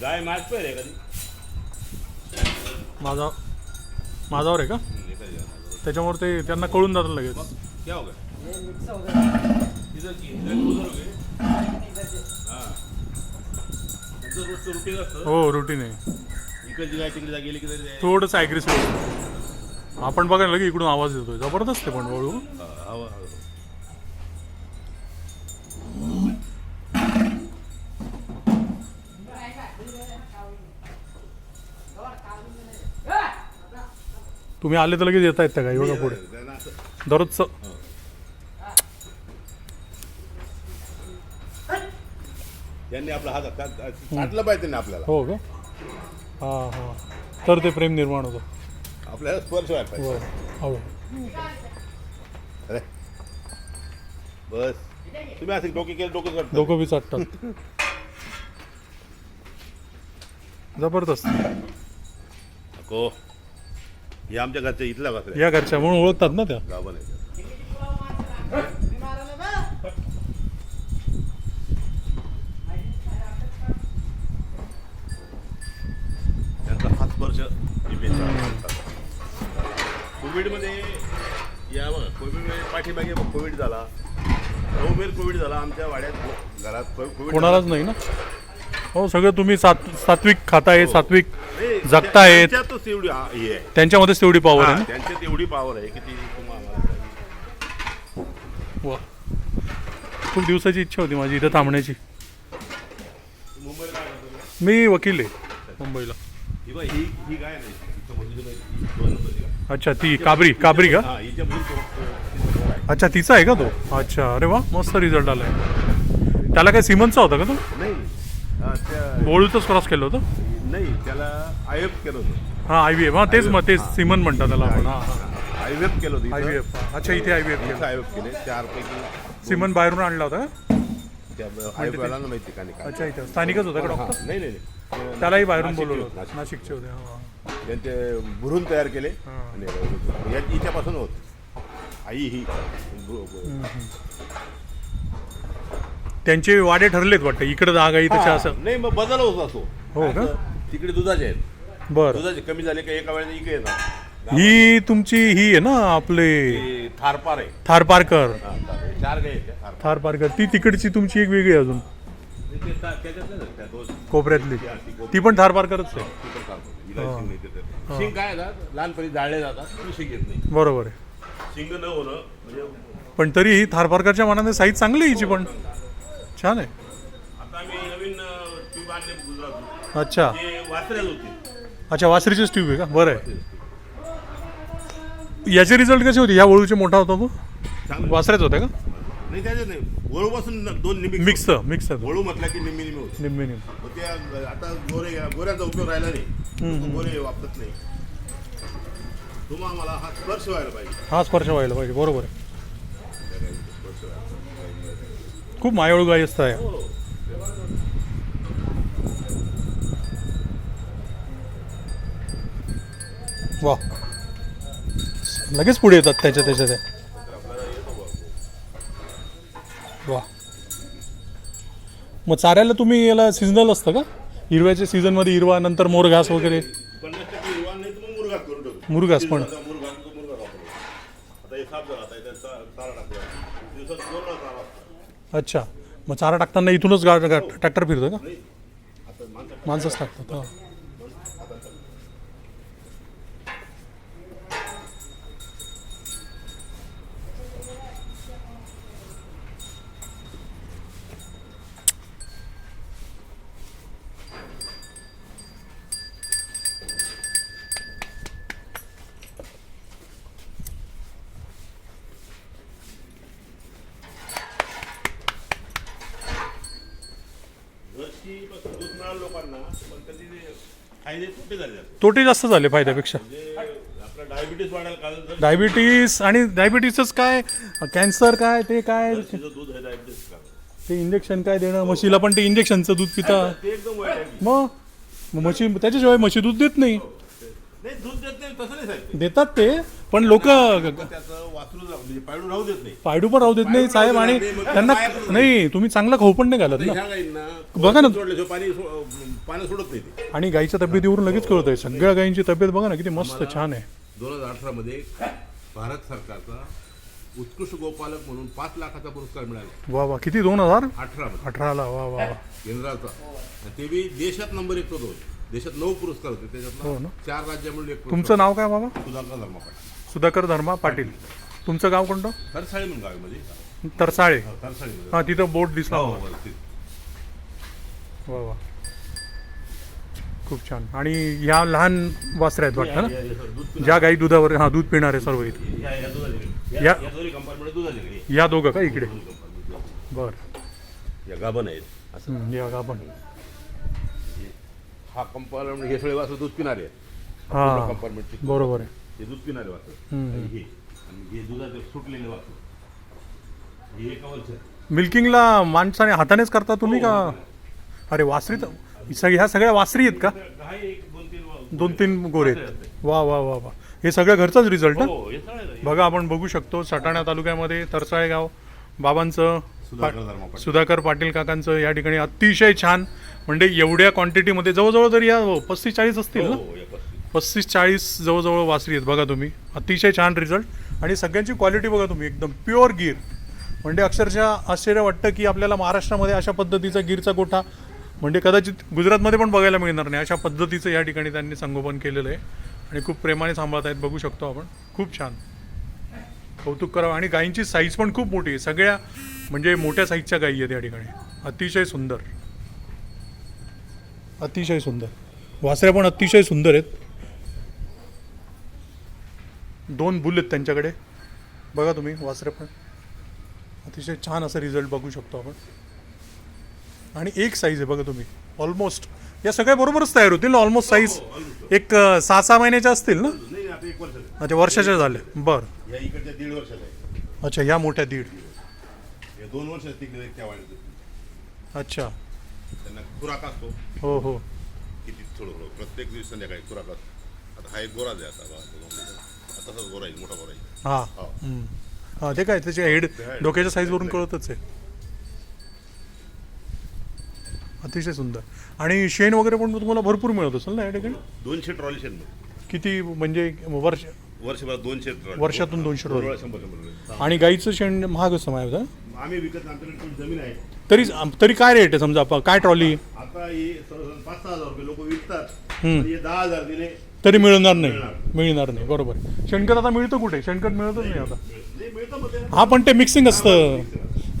गाय match पर आहे कधी माझा माझावर आहे का. त्याच्यामुळे ते त्यांना कळून जातं लगेच. क्या हो गया? इधर की इधर की उधर हो गए हां. त्यांचं रोजचं रुटीन असतं. हो रुटीन आहे. इकडची गाय तिकडे जा गेली की तरी ते- थोडंसं ॲग्रेसिव्ह आपण बघायला लगे इकडून आवाज येतोय. जबरदस्त आहे पण हळू हा, हवा हवा. तुम्ही आले तर लगेच येत आहेत त्या गाई बघा पुढे. दररोजचं. त्यांनी आपला हात का- काटलं पाहिजे त्यांनी आपल्याला. हो का? हां हां. तर ते प्रेम निर्माण होतं. आपल्याला स्पर्श व्हायला पाहिजे. हो हळू अरे. बस. तुम्ही असं डोके केलं डोकं डोकं बी चाटतात जबरदस्त. नको हे आमच्या घरच्या इथल्या बकऱ्या. या घरच्या म्हणून ओळखतात ना त्या. गाभण आहे. त्यांचा हा स्पर्श जिभेचा कोविडमध्ये या बघा कोविडमध्ये पाठीमागे बघ, कोविड झाला. नवमेर कोविड झाला. आमच्या वाड्यात घरात को- कोविड कोणालाच नाही ना? हो सगळं तुम्ही सात सात्विक खाताय सात्विक जगतायत. हा- हे आहे. त्यांच्यामध्येच तेवढी पॉवर आहे हा, ना? त्यांच्यात एवढी पावर आहे की ती तुम्हाला वा. खूप दिवसाची इच्छा होती माझी इथं थांबण्याची. मी वकील आहे मुंबईला. ही बघ, ही ही गाय नाही इथं मोठी गाय, ही दोन नंबरची गाय. अच्छा ती काबरी काबरी का? हा हिच्या बघून तो- तो- तो आहे. अच्छा तिचा आहे का तो? अच्छा अरे वा मस्त रिझल्ट आलाय. त्याला काय सिमनचा होता का तो? नाही हा, त्या क्रॉस केलं होतं? नाही त्याला आयएफ केलं होतं. हां आय व्ही एफ. हां तेच मग तेच सिमन म्हणतात त्याला आपण. हां हां. आयएफ केलं होतं आय व्ही एफ. अच्छा इथे आय व्ही एफ केलं. आयएफ केले. चार पैकी सिमन बाहेरून आणला होता? का त्या ना माहिती काय. अच्छा इथं. स्थानिकच होता का हा, डॉक्टर नाही नाही नाही. त्यालाही बाहेरून बोलवलं होते. नाशिकचे. होते हां त्यांचे भरून तयार केले. हा. आणि या- हिच्यापासून होत. आई ही. त्यांचे वाडे ठरलेत वाटतं. इकडे जागा इथं हा, असं नाही मग बदल होत असतो. हो का? असं तिकडे दुधाचे आहेत. बरं. दुधाचे कमी झाले का एका वेळेला इकडे येतात. ही तुमची ही आहे ना आपले ते थारपार आहे. थार पारकर. हा, थार- चार गाय आहेत त्या थारपार. थार पारकर. ती तिकडची तुमची एक वेगळी आहे अजून. ते ता- त्याच्यातल्या आहेत त्या दोन. कोपऱ्यातली. ती पण थार पारकरच आहे. ती पण थारपार. हिला शिंग नाही त्याच्यात. शिंग काय येतात लहानपणी जाळले जातात ती शिंग येत नाही. बरोबर आहे. शिंग न होणं म्हणजे पण तरी ही थार पारकरच्या मनाने साईज चांगली आहे हिची पण. छान आहे. आता मी नवीन अच्छा. ते वासऱ्यात होते. अच्छा वासरीचीच ट्यूब आहे का? बरं आहे. याचे रिझल्ट कसे होते? ह्या वळूचे मोठा होता तो? चांगलं. वासऱ्याच होते का? नाही त्याच्यात नाही. वळूपासून दोन निमित्त मिक्स मिक्स. वळू म्हटलं की निम्मी निम्मी होते. निम्मे निम्मे. मग ते आता गोरे गोऱ्याचा उपयोग राहिला नाही. गोरे वापरत नाही. तुम्हाला मला हा स्पर्श व्हायला पाहिजे. हा स्पर्श व्हायला पाहिजे. बरोबर आहे. खूप मायाळू गाई असतं हो. वा. लगेच पुढे येतात त्याच्या त्याच्या त्या. वा. मग चाऱ्याला तुम्ही याला सीझनल असतं का? हिरव्याच्या सीझनमध्ये हिरवा नंतर मोर घास वगैरे. मुरघास पण. अच्छा. मग चारा टाकताना इथूनच गाड ट्रॅक्टर फिरतो का? नाही आता माणसंच टाकतात हां जशी पासून दूध मिळालं लोकांना पण कधी ते फायदे तोटे झाले? आहेत. तोटे जास्त झाले फायद्यापेक्षा. म्हणजे आपलं डायबिटीस वाढायला कारण जर डायबिटीस आणि डायबिटीसच काय? कॅन्सर काय? ते काय? तिचं दूध आहे डायबिटीस कारण ते इंजेक्शन काय देणं? म्हशीला पण ते इंजेक्शनचं दूध पिता. ते एकदम वाईट आहे. मग? मग म्हशी त्याच्याशिवाय म्हशी दूध देत नाही. नाही दूध देत नाही तसं नाही साहेब देतात ते पण लोक त्याचं वासरू जाऊ म्हणजे राहू देत नाही. पायडू पण राहू देत नाही साहेब आणि त्यांना नाही तुम्ही चांगला खाऊ पण नाही घालत ना. ह्या गाईंना बघा ना. सोडल्याशिवाय पाणी सो- पाणी सोडत नाही ते. आणि गाईच्या तब्येतीवरून लगेच कळत आहे सगळ्या गायींची तब्येत बघा ना किती मस्त छान आहे. दोन हजार अठरा मध्ये भारत सरकारचा उत्कृष्ट गोपालक म्हणून पाच लाखाचा पुरस्कार मिळाला. वा वा किती? दोन हजार? अठरा मध्ये अठराला वा वा वा. केंद्राचा. आणि ते बी देशात नंबर एक होतो देशात नऊ पुरस्कार होते हो त्याच्यातला ना. चार राज्यामधून एक तुमचं नाव काय बाबा? सुधाकर धर्मा पाटील. सुधाकर धर्मा पाटील. तुमचं गाव कोणतं? तरसाळी म्हणून गावामध्ये तरसाळे. तरसाळीमध्ये हा तिथं बोट दिसला हो. हो, वा वा. खूप छान. आणि ह्या लहान वासऱ्या आहेत वाटतं ना? ज्या गाई दुधावर हा दूध पिणारे सर्व इथे. या- या दोघं का इकडे. बर. या गाभण आहेत. असं या का पण हा कंपार्टमेंट हे सगळे वासर दूध पिणारे हा. कंपार्टमेंट बरोबर आहे. हे दूध पिणारे हम्म. आणि हे. आणि हे दुधाचे सुटलेले वासर हे मिल्किंगला माणसाने हातानेच करता तुम्ही का? अरे वासरी तर सग- ह्या सगळ्या वासरी आहेत का? गाय एक दोन तीन वा- दोन तीन गोरे आहेत. वा वा वा वा. हे सगळं घरचाच रिझल्ट ना? हो हे सगळे गाई. बघा आपण बघू शकतो सटाणा तालुक्यामध्ये तरसाळे गाव. बाबांचं सुधाकर पाटील. सुधाकर पाटील काकांचं या ठिकाणी अतिशय छान म्हणजे एवढ्या क्वांटिटीमध्ये जवळजवळ तरी या पस्तीस चाळीस असतील ना? हो, पस्तीस. पस्तीस चाळीस जवळजवळ वासरी आहेत बघा तुम्ही. अतिशय छान रिझल्ट आणि सगळ्यांची क्वालिटी बघा तुम्ही एकदम प्युअर गीर. म्हणजे अक्षरशः आश्चर्य वाटतं की आपल्याला महाराष्ट्रामध्ये अशा पद्धतीचा गिरचा गोठा म्हणजे कदाचित गुजरातमध्ये पण बघायला मिळणार नाही. अशा पद्धतीचं या ठिकाणी त्यांनी संगोपन केलेलं आहे. आणि खूप प्रेमाने सांभाळत आहेत बघू शकतो आपण. खूप छान. कौतुक करावं. आणि गायींची साईज पण खूप मोठी आहे. सगळ्या म्हणजे मोठ्या साईजच्या गायी आहेत या ठिकाणी. अतिशय सुंदर. अतिशय सुंदर. वासऱ्या पण अतिशय सुंदर आहेत. दोन बुल आहेत त्यांच्याकडे. बघा तुम्ही वासरे पण. अतिशय छान असं रिझल्ट बघू शकतो आपण. आणि एक साईज आहे बघा तुम्ही. ऑलमोस्ट या सगळ्या बरोबरच तयार होतील ऑलमोस्ट साईज एक सहा सहा महिन्याच्या असतील ना. अच्छा वर्षाच्या झाल्या बरं. अच्छा ह्या मोठ्या दीड. दोन वर्ष तिकडे त्या वाढत अच्छा. त्यांना खुराक असतो. हो हो. किती थोडं थोडं. प्रत्येक दिवस संध्याकाळी खुराक असतो. आता हा एक गोरा आहे आता. तसाच गोरा आहे मोठा गोरा आहे. हां. हो. हम्म. हां ते काय त्याच्या हेड डोक्याच्या साईजवरून कळतच आहे. अतिशय सुंदर. आणि शेण वगैरे पण तुम्हाला भरपूर मिळत असेल ना या ठिकाणी? दोनशे ट्रॉली शेण किती म्हणजे वर्ष वर्षभरात दोनशे वर्षातून दोनशे शंभर आणि गाईचं शेण महाग असतं माझ्या आम्ही विकत आमच्याकडे जमीन आहे. तरी तरी काय रेट आहे समजा आपण? काय ट्रॉली आता हे सर्वसाधारण पाच सहा हजार रुपये लोक विकतात. हम्म. हे दहा हजार दिले तरी मिळणार नाही. मिळणार. नाही. बरोबर. शेणखत आता मिळतं कुठे? शेणखत मिळतच नाही आता. नाही मिळतं मग ते. हा पण ते मिक्सिंग असतं.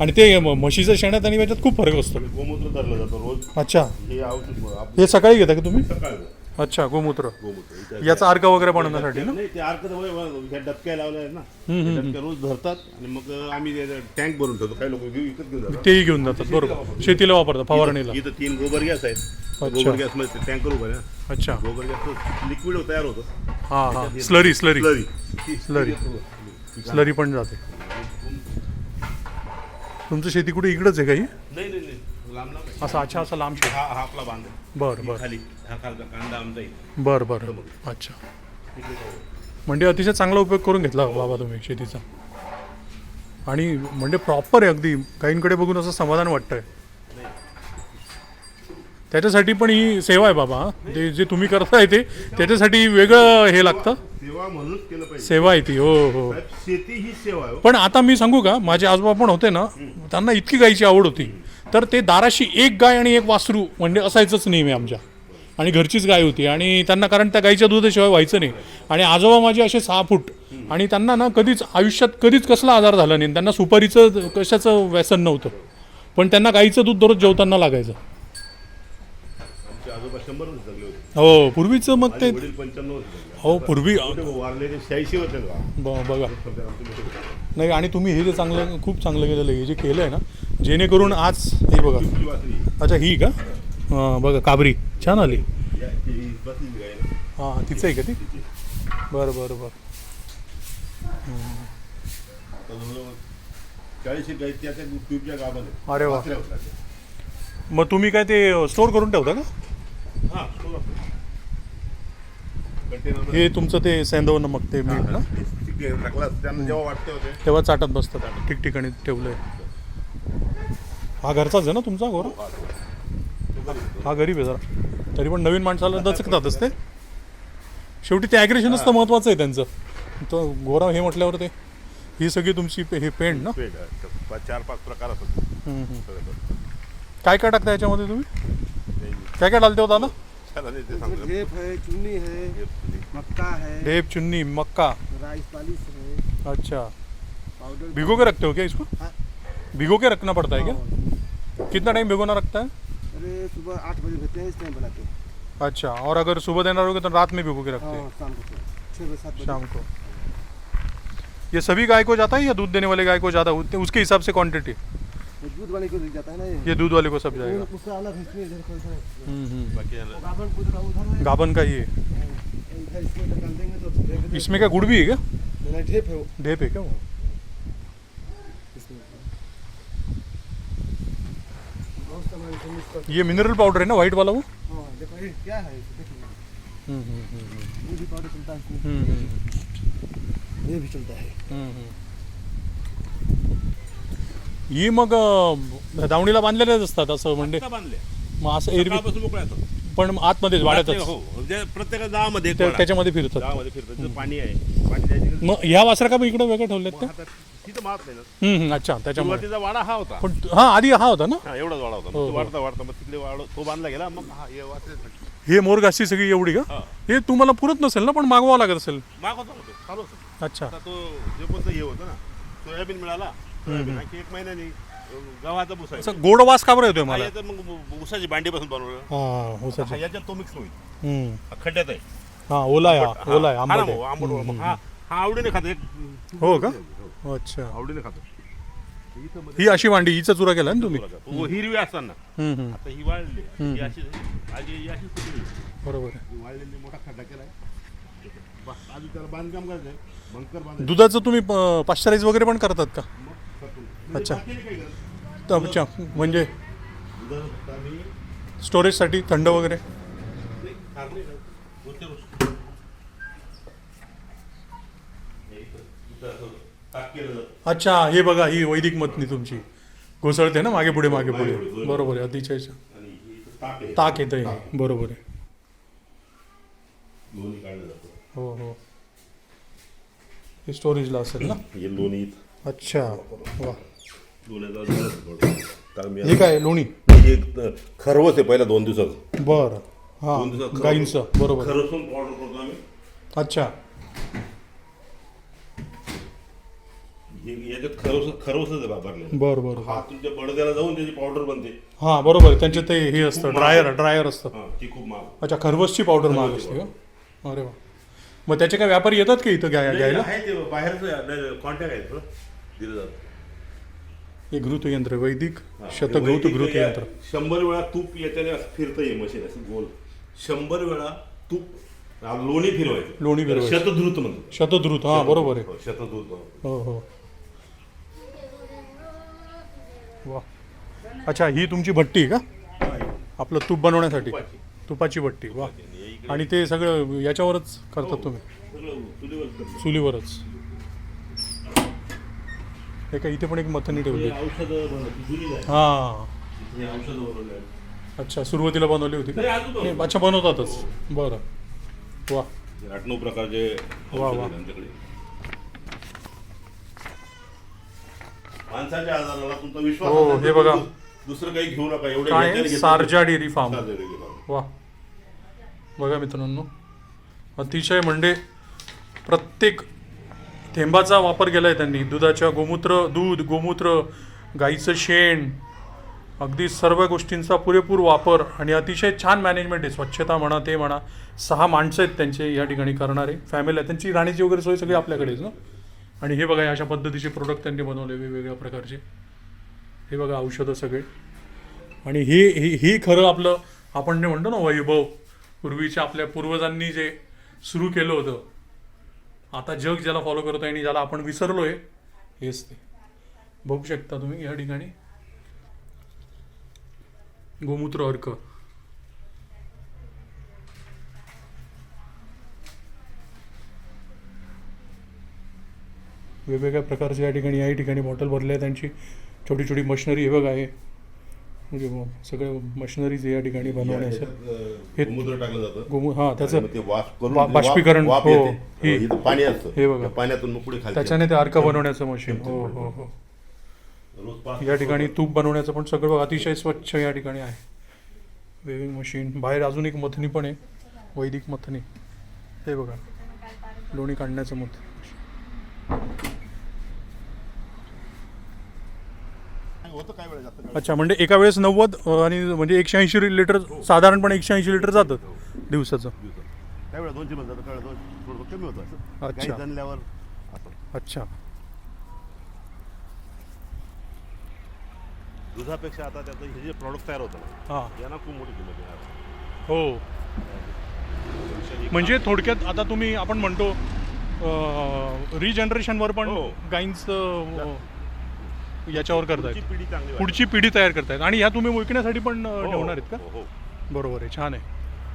आणि ते म- म्हशीचं शेणात आणि याच्यात खूप फरक असतो. गोमूत्र धरलं जातं रोज. अच्छा. हे औषध हे सकाळी घेता का तुम्ही? सकाळ. अच्छा गोमूत्र. गोमूत्र इथे- याचा अर्क वगैरे बनवण्यासाठी ना? नाही ते अर्क ह्या डबक्या लावल्या आहेत ना. डबक्या रोज धरतात आणि मग आम्ही टँक भरून ठेवतो. काही लोक विकत घेऊन जातात. तेही घेऊन जातात बरोबर. शेतीला वापरतात फवारणीला. इथं तीन गोबर गॅस आहेत. अच्छा. गोबर गॅसमध्ये टँकर उभं आहे ना. अच्छा. गोबर गॅस लिक्विड तयार होतं. हा हा. Slurry slurry. Slurry. Slurry. Slurry. पण जाते. तुमचं शेती कुठे इकडंच आहे काही? नाही नाही. लांब लांब आहे. असं अच्छा असं लांब शेत हा हा आपला बांध आहे. बरं ही बरं. खाली हा खालचा कांदा आमचा इथे. बरं बरं. अच्छा. म्हणजे अतिशय चांगला उपयोग करून घेतला बाबा तुम्ही शेतीचा. आणि म्हणजे प्रॉपर आहे अगदी. काहींकडे बघून असं समाधान वाटतंय. त्याच्यासाठी पण ही सेवा आहे बाबा ते जे तुम्ही करताय ते त्याच्यासाठी वेगळं हे लागतं. सेवा म्हणूनच केलं पाहिजे. सेवा आहे ती हो हो. साहेब, शेती ही सेवा आहे हो. पण आता मी सांगू का माझे आजोबा पण होते ना त्यांना इतकी गायची आवड होती. तर ते दाराशी एक गाय आणि एक वासरू म्हणजे असायचंच नेहमी आमच्या. आणि घरचीच गाय होती. आणि त्यांना कारण त्या गायीच्या दुधाशिवाय व्हायचं नाही. आणि आजोबा माझे असे सहा फूट. आणि त्यांना ना कधीच आयुष्यात कधीच कसला आजार झाला नाही. त्यांना सुपारीचं कशाचं व्यसन नव्हतं. पण त्यांना गाईचं दूध दररोज जेवताना लागायचं. हो पूर्वीचं मग ते हो पूर्वी बघा. नाही आणि तुम्ही हे जे चांगलं खूप चांगलं केलेलं हे जे केलं आहे ना जेणेकरून आज हे बघा. अच्छा ही का? हां बघा काबरी. छान आली. हां तिचं आहे का ती? बरं बरं बरं. अरे वा. मग तुम्ही काय ते स्टोअर करून ठेवता का? हा हे तुमचं ते सेंदव नमक ते मीठ ना? टाकला त्यांना जेव्हा वाटते होते. तेव्हा चाटत बसतात. ठिकठिकाणी ठेवलंय. हा घरचाच आहे ना तुमचा गोरा? हा गरीब आहे जरा. तरी पण नवीन माणसाला दचकतातच ते. शेवटी ते ॲग्रेशनच तर महत्वाचं आहे त्यांचं. तो गोरा हे म्हटल्यावर ते ही सगळी तुमची पे- हे. पेंट ना चार पाच प्रकार असतात. हम्म, हम्म. सगळं. काय काय टाकता याच्यामध्ये तुम्ही? काय काय डालते हो दादा? त्याला नाही ते इसमें सांगतो. ढेप है चुन्नी हे- मक्का है ढेप चुन्नी मक्का. राइस पालिश है अच्छा. पाउडर भिगो के रखते हो क्या इसको? हाँ। भिगो के रखना पड़ता है क्या? हाँ। कितना टाइम भिगोना रखता है? अरे सुबह आठ बजे भेजते हैं इस टाइम बनाते हैं। अच्छा और अगर सुबह देना रहोगे तो रात में भिगो के रखते हैं? हाँ शाम को शाम को। ये सभी गाय को जाता है या दूध देने वाले गाय को ज़्यादा? उतने- उसके हिसाब से क्वांटिटी दूध वाले को दिख जाता है ना ये? ये दूध वाले को सब जाएगा। उसका अलग है। हम्म, हम्म। बाकी है। गाबन का ये। इसमें देंगे तो इसमें क्या गुड़ भी है क्या? है ढेप है क्या वो? ये मिनरल पाउडर है ना वाइट वाला वो? हाँ देखो ये क्या है इसे देखिए हम्म, हम्म, हम्म, ये भी पाउडर चलता है ये भी चलता है हम्म, हम्म. ही मग दावणीला बांधलेलेच असतात असं म्हणजे बांधले. मग असं एरवी. पण आतमध्येच वाड्यातच हो म्हणजे प्रत्येक वाडा. त्याच्यामध्ये फिरतात. गावामध्ये फिरतात. पाणी आहे मग ह्या वासरा का इकडे वेगळे ठेवलेत का नाही ना. हम्म, हम्म, अच्छा त्याच्यामुळे. सुरुवातीचा वाडा हा होता. पण हा आधी हा होता ना? हा एवढाच वाडा होता. मग हो, तो हो. वाढता वाढता मग तिथले वाढ तो बांधला गेला मग हा हे वाचले हे मोरगाशी सगळी एवढी का? हा. हे तुम्हाला पुरत नसेल ना पण मागवावं लागत असेल. मागवतो होतो चालू होतं अच्छा. आता तो जे पण हे होतं ना सोयाबीन मिळाला सोयाबीन आणखी एक महिन्यानी अं, गव्हाचा भुसा. असं गोड वास का बरं येतोय हा, मला? याच्यात मग उ- ऊसाची भांडीपासून बनवलं. हा हा, ऊसाची याच्यात तो मिक्स होईल. हम्म. हा खड्ड्यात आहे. हा ओला आहे हा, ओला आहे हा आंबट ना आहे. भाऊ, आंबट. मग हा हा आवडीने खातो. एक हो का? अच्छा. आवडीने खातो. ही अशी वांडी हिचा चुरा केला ना तुम्ही? हिरवी असताना. हम्म, हम्म. आता ही वाळली ही अशी ही अशी. बरोबर आहे. ही वाळलेली मोठा खड्डा केलाय. बस, अजून त्याला बांधकाम करायचंय. बंकर बांधायचं दुधाचं तुम्ही पाश्चराईज वगैरे पण करतात का? मग करतो. अच्छा. काही तर अच्छा म्हणजे? दुधाचं फक्त आम्ही स्टोरेजसाठी थंड वगैरे. रोजच्या रोज. हे इथं- इथं असं ताक केलं जातं. अच्छा हे बघा ही वैदिक मतनी तुमची. घोसळते ना मागे पुढे मागे पुढे मागे पुढे. बरोबर. आहे अतिशय. आणि हे इथं ताक आहे. ताक येतं ताक. हे बरोबर आहे. लोणी काढलं जातं. हो हो. हे स्टोरेजला असेल ना? हे लोणी अच्छा. वा. लोण्याचा झालं थोडं. कारण मी हे काय लोणी? हे एक खरवस आहे पहिला दोन दिवसाचं. बरं. हा दोन दिवसात खरवस- गाईंचं. बरोबर. खरवसून पावडर करतो आम्ही. अच्छा. हे याच्यात खरवस खरवसच आहे वापरलेलं बरं बरं. हा तुमच्या बडद्याला जाऊन त्याची पावडर बनते. हा बरोबर आहे. त्यांचे ते हे असतं ड्रायर ड्रायर असतं. हा ती खूप महाग अच्छा खरवसची पावडर महाग असते का? अरे वा. मग त्याचे काय व्यापारी येतात का इथं घ्या घ्यायला? आहे ते बाहेरचं कॉन्टॅक्ट आहे थोडं दिलं जातं. हे घृत यंत्र आहे, वैदिक. शतघृत वैदिक घृत या- यंत्र. शंभर वेळा तूप याच्याने असं फिरतं हे मशीन असं गोल. शंभर वेळा तूप आ, लोणी फिरवायचं. लोणी फिरवायचं. शतधृत म्हणतो शतधृत हा बरोबर आहे. हो, शतधृत म्हणतो. हो हो. वा अच्छा ही तुमची भट्टी आहे का? आपलं तूप बनवण्यासाठी. तुपाची. भट्टी वा आणि हे ते सगळं याच्यावरच करतात तुम्ही? चुलीवर करतो. चुलीवरच. हे काय इथे पण एक मथनी हे ठेवली हा. हे. अच्छा सुरुवातीला बनवली होती का? हे. अच्छा बनवतातच. बरं. वा हे आठ नऊ प्रकारचे वा, वा. माणसाच्या आजाराला तुमचा विश्वास हो, असेल तर हे बघा. दुसरं काही घेऊ नका एवढे काय? Sarja dairy farm. Sarja dairy farm. वा. बघा मित्रांनो अतिशय म्हणजे प्रत्येक थेंबाचा वापर केला आहे त्यांनी. दुधाच्या गोमूत्र दूध गोमूत्र गाईचं शेण अगदी सर्व गोष्टींचा पुरेपूर वापर आणि अतिशय छान मॅनेजमेंट आहे. स्वच्छता म्हणा ते म्हणा सहा माणसं आहेत त्यांचे या ठिकाणी करणारे. फॅमिली आहे. त्यांची राहण्याची वगैरे सोय सगळी आपल्याकडेच ना? आणि हे बघा अशा पद्धतीचे प्रोडक्ट त्यांनी बनवले वेगवेगळ्या प्रकारचे. हे बघा औषधं सगळे. आणि ही ही खरं आपलं आपण जे म्हणतो ना वैभव पूर्वीच्या आपल्या पूर्वजांनी जे सुरू केलं होतं. आता जग ज्याला फॉलो करत आहे आणि ज्याला आपण विसरलोय हेच ते. बघू शकता तुम्ही या ठिकाणी. गोमूत्र अर्क. वेगवेगळ्या प्रकारचे या ठिकाणी या ठिकाणी बॉटल भरले आहे त्यांची छोटी छोटी मशिनरी हे बघा आहे. म्हणजे मग सगळं मशिनरीज या ठिकाणी बनवण्याचं. हे- समुद्र टाकलं जातं. गोमू हां आणि त्याचं बाष्पीकरण, हो. हे- पाणी असतं. हे बघा. पाण्यातून त्याच्याने ते अर्क बनवण्याचं मशीन हो हो हो. पाच या ठिकाणी तूप बनवण्याचं पण सगळं अतिशय स्वच्छ या ठिकाणी आहे. वेविंग मशीन बाहेर अजून एक मथनी पण आहे. वैदिक मथनी हे बघा. लोणी काढण्याचं मथ होतं काय वेळा जातं अच्छा म्हणजे एका वेळेस नव्वद आणि म्हणजे एकशे ऐंशी लिटर साधारणपणे एकशे ऐंशी लिटर जातं दिवसाचं. काय वेळा दोनशे जातं कमी होतं असं. अच्छा. जनल्यावर दुधापेक्षा आता त्याचं हे जे प्रॉडक्ट तयार होतं हां. यांना खूप मोठी किंमत आहे. हो. म्हणजे थोडक्यात आता तुम्ही आपण म्हणतो रिजनरेशनवर पण हो. गाईंचं याच्यावर करतायत. पुढची पिढी चांगली पुढची पिढी तयार करतायत. आणि ह्या तुम्ही विकण्यासाठी पण अं, हो, ठेवणार आहेत का? हो, हो. बरोबर आहे छान आहे.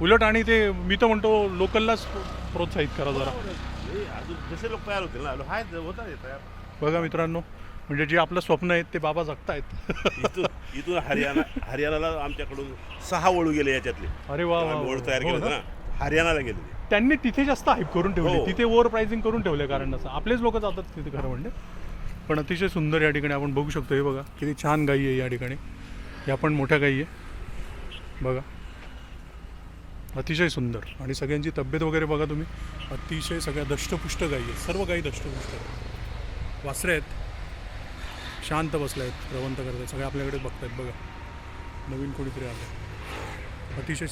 उलट आणि ते मी तर म्हणतो लोकललाच प्रोत्साहित करा जरा. हे अजून जसे लोक तयार होतील ना आहेत होतात हे तयार. बघा मित्रांनो म्हणजे जे आपलं स्वप्न आहे ते बाबा जगतायत. इथून इथून हरियाणा हरियाणाला आमच्याकडून सहा वळू गेले याच्यातले. अरे वा वा, आम्ही वळू वा. तयार हो केले ना? ना? हरियाणाला गेले ते. त्यांनी तिथे जास्त हाईप करून ठेवली. हो. तिथे ओव्हर प्राइसिंग करून ठेवले कारण असं. आपलेच लोक जातात तिथे खरं म्हणजे. पण अतिशय सुंदर या ठिकाणी आपण बघू शकतो. हे बघा किती छान गाई आहे या ठिकाणी. या पण मोठ्या गाई आहे. बघा. अतिशय सुंदर. आणि सगळ्यांची तब्येत वगैरे बघा तुम्ही. अतिशय सगळ्या दष्टपुष्ट गाई आहेत. सर्व गाई दष्टपुष्ट आहेत. वासरे आहेत. शांत बसले आहेत. प्रवंत करत आहेत सगळे आपल्याकडे बघत आहेत बघा. नवीन कोणीतरी आलं अतिशय